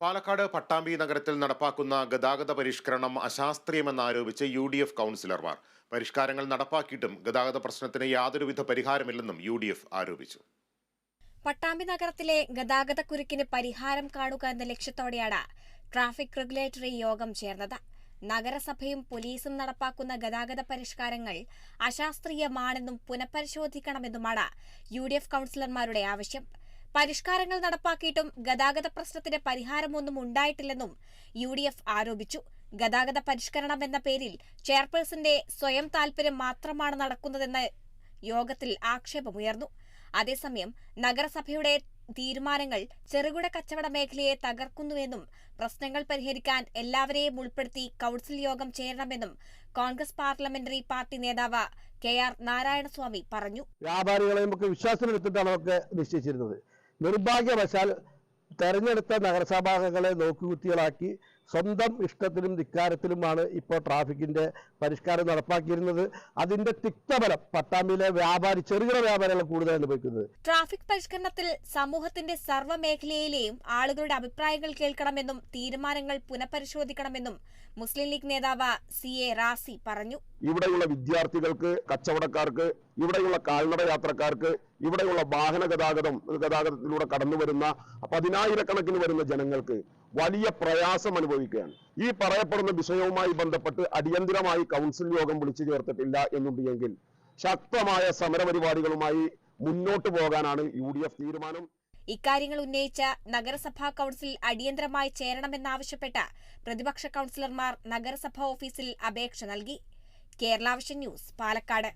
പാലക്കാട് പട്ടാമ്പി നഗരത്തിൽ നടപ്പാക്കുന്ന ഗതാഗത പരിഷ്കരണം അശാസ്ത്രീയമെന്നാരോപിച്ച് യു ഡി എഫ് കൗൺസിലർമാർ. പരിഷ്കാരങ്ങൾ നടപ്പാക്കിയിട്ടും ഗതാഗത പ്രശ്നത്തിന് യാതൊരുവിധ പരിഹാരമില്ലെന്നും യു ഡി എഫ് ആരോപിച്ചു. പട്ടാമ്പി നഗരത്തിലെ ഗതാഗത കുരുക്കിന് പരിഹാരം കാണുക എന്ന ലക്ഷ്യത്തോടെയാണ് ട്രാഫിക് റെഗുലേറ്ററി യോഗം ചേർന്നത്. നഗരസഭയും പോലീസും നടപ്പാക്കുന്ന ഗതാഗത പരിഷ്കാരങ്ങൾ അശാസ്ത്രീയമാണെന്നും പുനഃപരിശോധിക്കണമെന്നുമാണ് യു ഡി എഫ് കൗൺസിലർമാരുടെ ആവശ്യം. പരിഷ്കാരങ്ങൾ നടപ്പാക്കിയിട്ടും ഗതാഗത പ്രശ്നത്തിന് പരിഹാരമൊന്നും ഉണ്ടായിട്ടില്ലെന്നും യു ഡി എഫ് ആരോപിച്ചു. ഗതാഗത പരിഷ്കരണം എന്ന പേരിൽ ചെയർപേഴ്സന്റെ സ്വയം താൽപര്യം മാത്രമാണ് നടക്കുന്നതെന്ന് യോഗത്തിൽ ആക്ഷേപമുയർന്നു. അതേസമയം നഗരസഭയുടെ തീരുമാനങ്ങൾ ചെറുകിട കച്ചവട മേഖലയെ തകർക്കുന്നുവെന്നും പ്രശ്നങ്ങൾ പരിഹരിക്കാൻ എല്ലാവരെയും ഉൾപ്പെടുത്തി കൌൺസിൽ യോഗം ചേരണമെന്നും കോൺഗ്രസ് പാർലമെന്ററി പാർട്ടി നേതാവ് കെ ആർ നാരായണസ്വാമി പറഞ്ഞു. വ്യാപാരികളെ നമുക്ക് വിശ്വാസത്തിലെടുത്തിട്ടാണ് അവർക്ക് നിശ്ചയിച്ചിരുന്നത്. നിർഭാഗ്യവശാൽ തെരഞ്ഞെടുത്ത നഗരസഭാംഗങ്ങളെ നോക്കുകുത്തികളാക്കി സ്വന്തം ഇഷ്ടത്തിലും ധിക്കാരത്തിലുമാണ് ഇപ്പോൾ ട്രാഫിക്കിന്റെ പരിഷ്കാരം നടപ്പാക്കിയിരുന്നത്. അതിന്റെ തിക്തബലം പട്ടാമ്പിയിലെ വ്യാപാരി ചെറുകിട വ്യാപാരികളെ കൂടുതൽ അനുഭവിക്കുന്നത്. ട്രാഫിക് പരിഷ്കരണത്തിൽ സമൂഹത്തിന്റെ സർവമേഖലയിലെയും ആളുകളുടെ അഭിപ്രായങ്ങൾ കേൾക്കണമെന്നും തീരുമാനങ്ങൾ പുനഃപരിശോധിക്കണമെന്നും മുസ്ലിം ലീഗ് നേതാവ് സി എ റാസി പറഞ്ഞു. ഇവിടെയുള്ള വിദ്യാർത്ഥികൾക്ക് കച്ചവടക്കാർക്ക് ഇവിടെയുള്ള കാൽനട യാത്രക്കാർക്ക് ഇവിടെയുള്ള വാഹന ഗതാഗതം ഗതാഗതത്തിലൂടെ കടന്നു വരുന്ന പതിനായിരക്കണക്കിന് വരുന്ന ജനങ്ങൾക്ക് വലിയ പ്രയാസം അനുഭവിക്കുകയാണ്. ഈ പറയപ്പെടുന്ന വിഷയവുമായി ബന്ധപ്പെട്ട് അടിയന്തിരമായി കൗൺസിൽ യോഗം വിളിച്ചു ചേർത്തിട്ടില്ല എന്നുണ്ടെങ്കിൽ ശക്തമായ സമരപരിപാടികളുമായി മുന്നോട്ട് പോകാനാണ് യു ഡി എഫ് തീരുമാനം. ഇക്കാര്യങ്ങൾ ഉന്നയിച്ച നഗരസഭാ കൌൺസിൽ അടിയന്തരമായി ചേരണമെന്നാവശ്യപ്പെട്ട് പ്രതിപക്ഷ കൌൺസിലർമാർ നഗരസഭാ ഓഫീസിൽ അപേക്ഷ നൽകി. കേരളാവിഷൻ ന്യൂസ് പാലക്കാട്.